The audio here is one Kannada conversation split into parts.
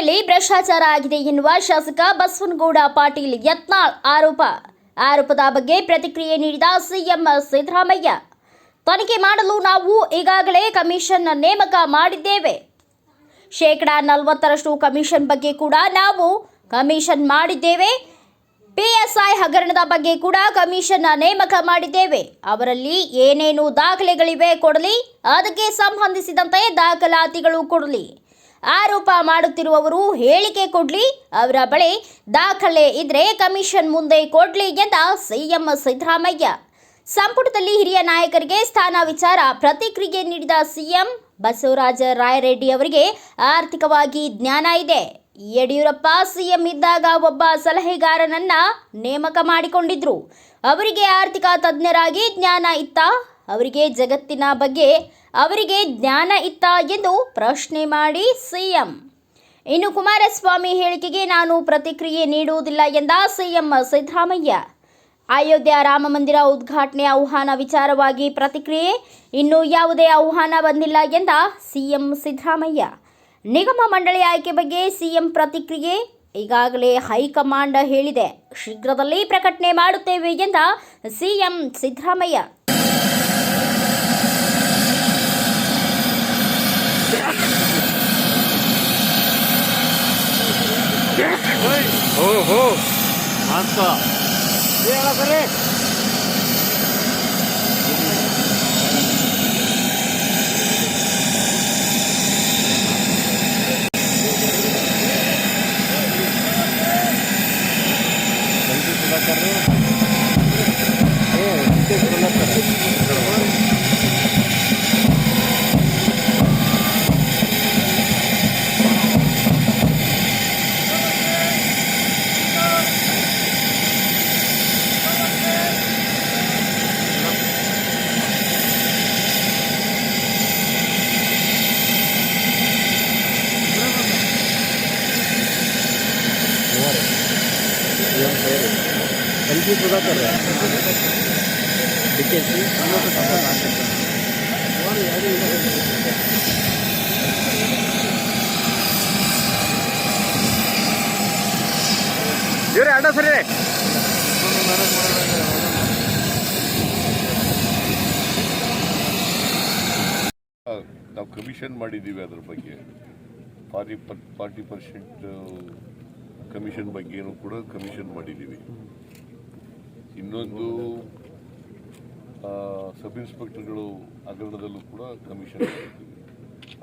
ಭ್ರಷ್ಟಾಚಾರ ಆಗಿದೆ ಎನ್ನುವ ಶಾಸಕ ಬಸವನಗೌಡ ಪಾಟೀಲ್ ಯತ್ನಾಳ್ ಆರೋಪ. ಆರೋಪದ ಬಗ್ಗೆ ಪ್ರತಿಕ್ರಿಯೆ ನೀಡಿದ ಸಿಎಂ ಸಿದ್ದರಾಮಯ್ಯ. ತನಿಖೆ ಮಾಡಲು ನಾವು ಈಗಾಗಲೇ ಕಮಿಷನ್ ನೇಮಕ ಮಾಡಿದ್ದೇವೆ. ಶೇಕಡ ನಲವತ್ತರಷ್ಟು ಕಮಿಷನ್ ಬಗ್ಗೆ ಕೂಡ ನಾವು ಕಮಿಷನ್ ಮಾಡಿದ್ದೇವೆ. ಪಿಎಸ್ಐ ಹಗರಣದ ಬಗ್ಗೆ ಕೂಡ ಕಮಿಷನ್ ನೇಮಕ ಮಾಡಿದ್ದೇವೆ. ಅವರಲ್ಲಿ ಏನೇನು ದಾಖಲೆಗಳಿವೆ ಕೊಡಲಿ, ಅದಕ್ಕೆ ಸಂಬಂಧಿಸಿದಂತೆ ದಾಖಲಾತಿಗಳು ಕೊಡಲಿ. ಆರೋಪ ಮಾಡುತ್ತಿರುವವರು ಹೇಳಿಕೆ ಕೊಡ್ಲಿ, ಅವರ ಬಳಿ ದಾಖಲೆ ಇದ್ರೆ ಕಮಿಷನ್ ಮುಂದೆ ಕೊಡ್ಲಿ ಎಂದ ಸಿಎಂ ಸಿದ್ದರಾಮಯ್ಯ. ಸಂಪುಟದಲ್ಲಿ ಹಿರಿಯ ನಾಯಕರಿಗೆ ಸ್ಥಾನ ವಿಚಾರ ಪ್ರತಿಕ್ರಿಯೆ ನೀಡಿದ ಸಿಎಂ ಬಸವರಾಜ ರಾಯರೆಡ್ಡಿ ಅವರಿಗೆ ಆರ್ಥಿಕವಾಗಿ ಜ್ಞಾನ ಇದೆ. ಯಡಿಯೂರಪ್ಪ ಸಿಎಂ ಇದ್ದಾಗ ಒಬ್ಬ ಸಲಹೆಗಾರನನ್ನ ನೇಮಕ ಮಾಡಿಕೊಂಡಿದ್ರು. ಅವರಿಗೆ ಆರ್ಥಿಕ ತಜ್ಞರಾಗಿ ಜ್ಞಾನ ಇತ್ತ ಅವರಿಗೆ ಜಗತ್ತಿನ ಬಗ್ಗೆ ಅವರಿಗೆ ಜ್ಞಾನ ಇತ್ತ ಎಂದು ಪ್ರಶ್ನೆ ಮಾಡಿ ಸಿಎಂ. ಇನ್ನು ಕುಮಾರಸ್ವಾಮಿ ಹೇಳಿಕೆಗೆ ನಾನು ಪ್ರತಿಕ್ರಿಯೆ ನೀಡುವುದಿಲ್ಲ ಎಂದ ಸಿಎಂ ಸಿದ್ದರಾಮಯ್ಯ. ಅಯೋಧ್ಯ ರಾಮ ಮಂದಿರ ಉದ್ಘಾಟನೆ ಆಹ್ವಾನ ವಿಚಾರವಾಗಿ ಪ್ರತಿಕ್ರಿಯೆ, ಇನ್ನೂ ಯಾವುದೇ ಆಹ್ವಾನ ಬಂದಿಲ್ಲ ಎಂದ ಸಿಎಂ ಸಿದ್ದರಾಮಯ್ಯ. ನಿಗಮ ಮಂಡಳಿ ಆಯ್ಕೆ ಬಗ್ಗೆ ಸಿಎಂ ಪ್ರತಿಕ್ರಿಯೆ, ಈಗಾಗಲೇ ಹೈಕಮಾಂಡ್ ಹೇಳಿದೆ. ಶೀಘ್ರದಲ್ಲಿ ಪ್ರಕಟಣೆ ಮಾಡುತ್ತೇವೆ ಎಂದ ಸಿಎಂ ಸಿದ್ದರಾಮಯ್ಯ. ほうなんすかれ、てくれ。なった。ಓಹೋ ಸಿ? ಇವ್ರೆ ಅಡ್ಡ ಸರಿ ನಾವು ಕಮಿಷನ್ ಮಾಡಿದ್ದೀವಿ ಅದ್ರ ಬಗ್ಗೆ. ಫಾರ್ಟಿ ಫಾರ್ಟಿ ಪರ್ಸೆಂಟ್ ಕಮಿಷನ್ ಬಗ್ಗೆನೂ ಕೂಡ ಕಮಿಷನ್ ಮಾಡಿದ್ದೀವಿ. ಇನ್ನೊಂದು ಸಬ್ ಇನ್ಸ್ಪೆಕ್ಟರ್ಗಳು ಹಗರಣದಲ್ಲೂ ಕೂಡ ಕಮಿಷನ್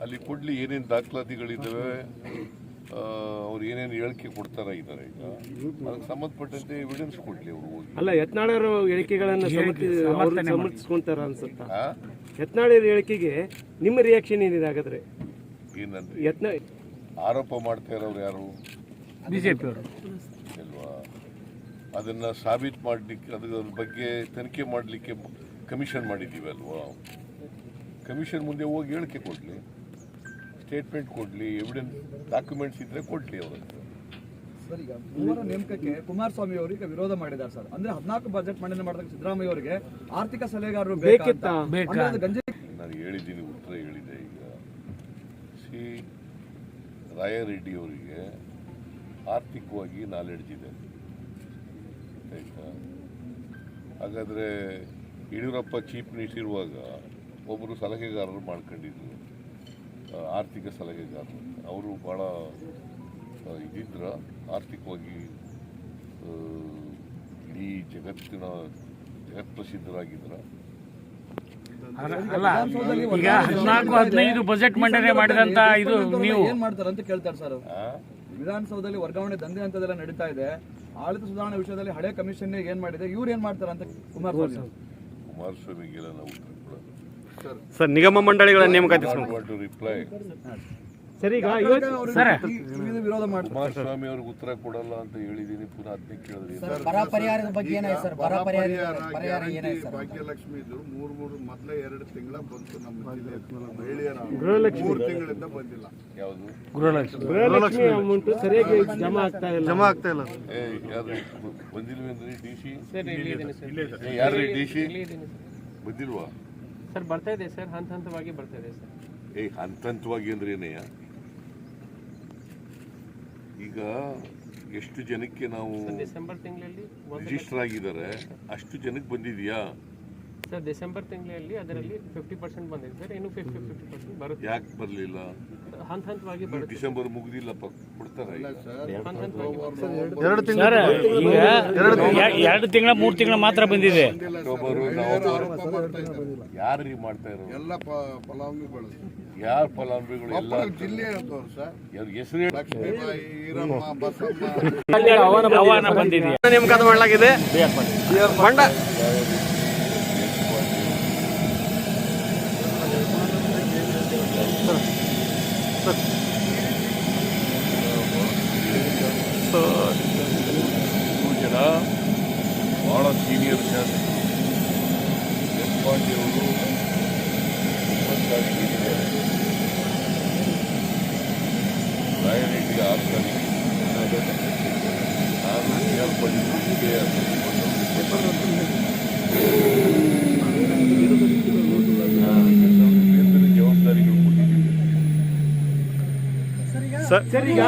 ಅಲ್ಲಿ ಕೊಡ್ಲಿ ಏನೇನು ದಾಖಲಾತಿಗಳಿದ್ದಾವೆ ಅವ್ರು ಏನೇನು ಹೇಳಿಕೆ ಕೊಡ್ತಾರ ಇದ್ದಾರೆ ಈಗ? ಅದಕ್ಕೆ ಸಂಬಂಧಪಟ್ಟಂತೆ ಎವಿಡೆನ್ಸ್ ಕೊಡ್ಲಿ ಅವರು ಹೋಗಿ. ಅಲ್ಲ ಯತ್ನಾಳರ ಹೇಳಿಕೆಗಳನ್ನು ಸಮರ್ಥಿಸ್ಕೊಂತಾರ ಅನ್ಸುತ್ತಾ? ಯತ್ನಾಳರ ಹೇಳಿಕೆಗೆ ನಿಮ್ಮ ರಿಯಾಕ್ಷನ್ ಏನಿದೆ ಹಾಗಾದ್ರೆ? ಏನಂದ್ರೆ? ಯತ್ನ ಆರೋಪ ಮಾಡ್ತಾ ಇರೋರು ಯಾರು? ಬಿಜೆಪಿ ಅವರು ಅಲ್ವಾ ಅದನ್ನ ಸಾಬೀತು ಮಾಡಲಿಕ್ಕೆ ಅದರ ಬಗ್ಗೆ ತನಿಖೆ ಮಾಡಲಿಕ್ಕೆ ಕಮಿಷನ್ ಮಾಡಿದ್ದೀವಿ ಅಲ್ವಾ? ಕಮಿಷನ್ ಮುಂದೆ ಹೋಗಿ ಹೇಳಿಕೆ ಕೊಡಲಿ ಸ್ಟೇಟ್ಮೆಂಟ್ ಕೊಡಲಿ ಎವಿಡೆನ್ಸ್ ಡಾಕ್ಯುಮೆಂಟ್ಸ್ ಇದ್ರೆ ಕೊಡಲಿ ಅವರು. ಸರ್ ಈಗ ಮೂವರ ನೇಮಕಕ್ಕೆ ಕುಮಾರಸ್ವಾಮಿ ಅವರಿಗೆ ವಿರೋಧ ಮಾಡಿದ್ದಾರೆ ಸರ್. ಅಂದ್ರೆ ಹದಿನಾಲ್ಕು ಬಜೆಟ್ ಮಂಡನೆ ಮಾಡಿದಾಗ ಸಿದ್ದರಾಮಯ್ಯ ಅವರಿಗೆ ಆರ್ಥಿಕ ಸಲಹೆಗಾರರು ಬೇಕಿತ್ತಾ? ನಾನು ಹೇಳಿದ್ದೀನಿ ಉತ್ತರ ಹೇಳಿದೆ ಈಗ. ಸಿ. ರಾಯರೆಡ್ಡಿ ಅವರಿಗೆ ಆರ್ಥಿಕವಾಗಿ ನಾಲೆಡ್ಜ್ ಇದೆ. ಆಯ್ತಾ ಹಾಗಾದರೆ ಯಡಿಯೂರಪ್ಪ ಚೀಫ್ ಮಿನಿಸ್ಟರ್ ಇರುವಾಗ ಒಬ್ಬರು ಸಲಹೆಗಾರರು ಮಾಡ್ಕೊಂಡಿದ್ರು. ಆರ್ಥಿಕ ಸಲಹೆಗಾರರು. ಅವರು ಭಾಳ ಇದಿದ್ರ ಆರ್ಥಿಕವಾಗಿ ಇಡೀ ಜಗತ್ತಿನ ಜಗತ್ಪ್ರಸಿದ್ಧರಾಗಿದ್ರ ಅಲ್ಲ ಈಗ ಹದಿನಾಲ್ಕು ಹದಿನೈದು ಬಜೆಟ್ ಮಂಡನೆ ಮಾಡಿದಂತ ಇದು ನೀವು. ಏನ್ ಮಾಡ್ತಾರೆ ಅಂತ ಕೇಳ್ತಾರೆ ಸರ್? ವಿಧಾನಸೌಧದಲ್ಲಿ ವರ್ಗಾವಣೆ ದಂಧೆ ಅಂತದೆಲ್ಲ ನಡೀತಾ ಇದೆ ಆಡಳಿತ ಸುಧಾರಣೆ ವಿಷಯದಲ್ಲಿ ಹಳೆ ಕಮಿಷನ್ ಏನ್ ಮಾಡಿದೆ ಇವ್ರು ಏನ್ ಮಾಡ್ತಾರೆ ಅಂತ ಕುಮಾರಸ್ವಾಮಿ ಅವರು. ಕುಮಾರಸ್ವಾಮಿಗೆಲ್ಲ ನಾವು ಸರ್ ನಿಗಮ ಮಂಡಳಿಗಳ ನೇಮಕಾತಿ want ಸರ್ ಈಗ ವಿರೋಧ ಮಾಡ್ತಾರೆ ಕುಮಾರಸ್ವಾಮಿ ಅವ್ರಿಗೆ ಉತ್ತರ ಕೊಡಲ್ಲ ಅಂತ ಹೇಳಿದೀನಿ ಪುನಃ ಅದನ್ನೇ ಕೇಳಿದ್ರಿ ಬರ ಪರಿಹಾರದ ಬಗ್ಗೆ ಏನಾಯ್ತು ಸರ್ ಬರ ಪರಿಹಾರ ಪರಿಹಾರ ಏನಾಯ್ತು ಸರ್ ಭಾಗ್ಯಲಕ್ಷ್ಮಿ ಇದ್ರು ಮೂರ್ ಮೂರು ಮೊದಲೇ ಎರಡು ತಿಂಗಳ ಬಂತು ನಮ್ಮ ಮಹಿಳೆಯರ. ಮೂರು ತಿಂಗಳಿಂದ ಬಂದಿಲ್ಲ. ಯಾವುದು? ಗೃಹಲಕ್ಷ್ಮಿ. ಅಮೌಂಟ್ ಸರಿಯಾಗಿ ಜಮಾ ಆಗ್ತಾ ಇಲ್ಲ. ಜಮಾ ಆಗ್ತಾ ಇಲ್ಲ. ಬಂದಿಲ್ವೇನ್ರಿ ಸಿ? D C? ಬಂದಿಲ್ವಾ? ಸರ್ ಬರ್ತಾ ಇದೆ ಸರ್ ಹಂತ ಹಂತವಾಗಿ ಬರ್ತಾ ಇದೆ ಸರ್. ಏ ಹಂತ ಹಂತವಾಗಿ ಅಂದ್ರೆ ಏನಯ್ಯ ಈಗ ಎಷ್ಟು ಜನಕ್ಕೆ ನಾವು ಡಿಸೆಂಬರ್ ತಿಂಗಳಲ್ಲಿ ರಿಜಿಸ್ಟರ್ ಆಗಿದ್ದಾರೆ ಅಷ್ಟು ಜನಕ್ಕೆ ಬಂದಿದೆಯಾ? ಸರ್ ಡಿಸೆಂಬರ್ ತಿಂಗಳಲ್ಲಿ ಅದರಲ್ಲಿ ಫಿಫ್ಟಿ ಪರ್ಸೆಂಟ್ ಬಂದಿದೆ ಸರ್ ಇನ್ನು ಫಿಫ್ಟಿ ಫಿಫ್ಟಿ ಪರ್ಸೆಂಟ್ ಬರುತ್ತೆ. ಯಾಕೆ ಬರಲಿಲ್ಲ? ಹಂತ ಹಂತವಾಗಿ ಬರುತ್ತೆ. ಡಿಸೆಂಬರ್ ಮುಗಿದಿಲ್ಲಪ್ಪ ಪ- ಕೊಡ್ತಾರ ಈಗ? ಹಂತ ಹಂತವಾಗಿ ಸರ್ ಈಗ ಎರಡು ತಿಂಗಳ ಮೂರು ತಿಂಗಳ ಮಾತ್ರ ಬಂದಿದೆ. October November. ಯಾರು ರೀ ಮಾಡ್ತಾ ಇರೋದು ಎಲ್ಲ ಫಲಾನುಭವಿಗಳು ಯಾರ ಫಲಾನುಭವಿಗಳು? ಎಲ್ಲ ಜಿಲ್ಲೆ ಇರ್ತವ್ರು ಸರ್. ಯಾರ ಹೆಸರು ಹೇಳಿ? ಲಕ್ಷ್ಮೀಬಾಯಿ ಈರಮ್ಮ ಬಸಮ್ಮ. ಆಹ್ವಾನ ಬಂದಿದೆ. ನೇಮಕಾತ ಮಾಡಲಾಗಿದೆ. ಬಂಡ ਜਿਹੜਾ ਬੜਾ ਸੀਨੀਅਰ ਸ਼ਾਇਦ ਦੇਖੋ ਜੇ ਉਹ ಸರ್ ಈಗ